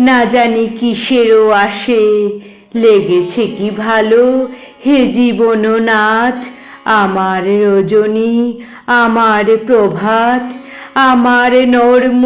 না জানি কিসেরও আসে। লেগেছে কি ভালো? হে জীবন নাথ আমার রজনী, আমার প্রভাত, আমার নর্ম,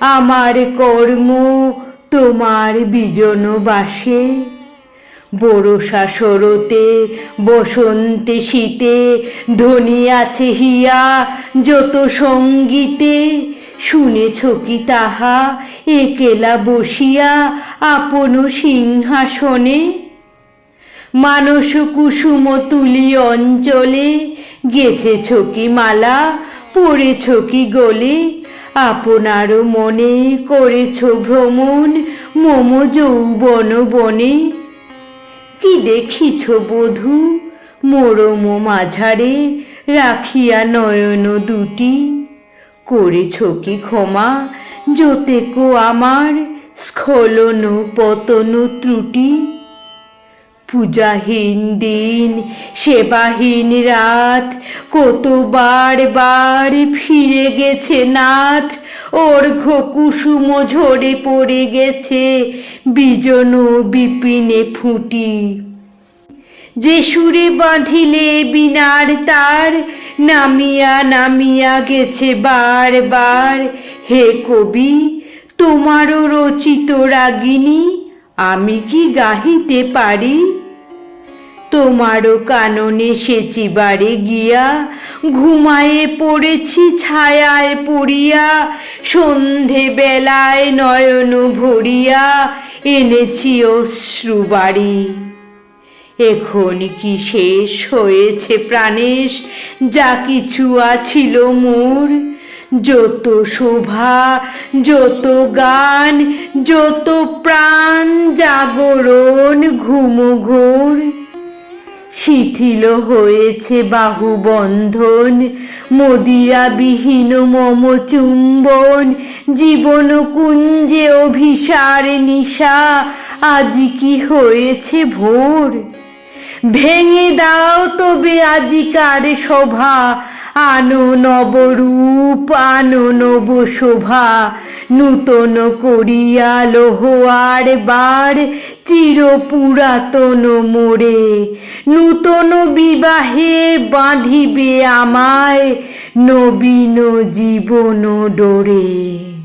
আমার কর্ম, তোমার বিজন বাসে। বরষা শরতে বসন্তে শীতে ধ্বনি আছে হিয়া, যত সঙ্গীতে, শুনেছ কি তাহা? একেলা বসিয়া আপন সিংহাসনে, মানস কুসুম তুলি অঞ্চলে, গেথেছ কি মালা, পড়েছ কি গলে, আপনার মনে করেছ ভ্রমণ, মম যৌবন বনে। কি দেখিছ বধূ, মোরম মাঝারে, রাখিয়া নয়ন দুটি, করেছ কি ক্ষমা যতেকো আমার স্খলন পতন ত্রুটি। পূজাহীন দিন, সেবাহীন রাত, কতবার বার ফিরে গেছে নাথ অর্ঘ কুসুম ঝরে পড়ে গেছে, বিজন বিপিনে ফুটি। যে সুরে বাঁধিলে বিনার তার, নামিয়া নামিয়া গেছে বার বার হে কবি, তোমারও রচিত রাগিনী, আমি কি গাহিতে পারি? তোমারও কাননে সেচিবারে গিয়া, ঘুমায়ে পড়েছি ছায়ায় পড়িয়া সন্ধে বেলায় নয়ন ভরিয়া, এনেছি অশ্রু বাড়ি। এখন কি শেষ হয়েছে প্রাণেশ, যা কিছু আছিল মোর? যত শোভা, যত গান, যত প্রাণ জাগরণ ঘুম ঘোর শিথিল হয়েছে বাহুবন্ধন মদিরা বিহীন মম চুম্বন জীবন কুঞ্জে অভিসার নিশা, আজ কি হয়েছে ভোর? ভেঙে দাও তবে আজিকার সভা আনো নবরূপ, আনো নব শোভা নূতন করিয়া লোহার বার, চির পুরাতন মোড়ে নূতন বিবাহে বাঁধিবে আমায় নবীন জীবন ডোরে।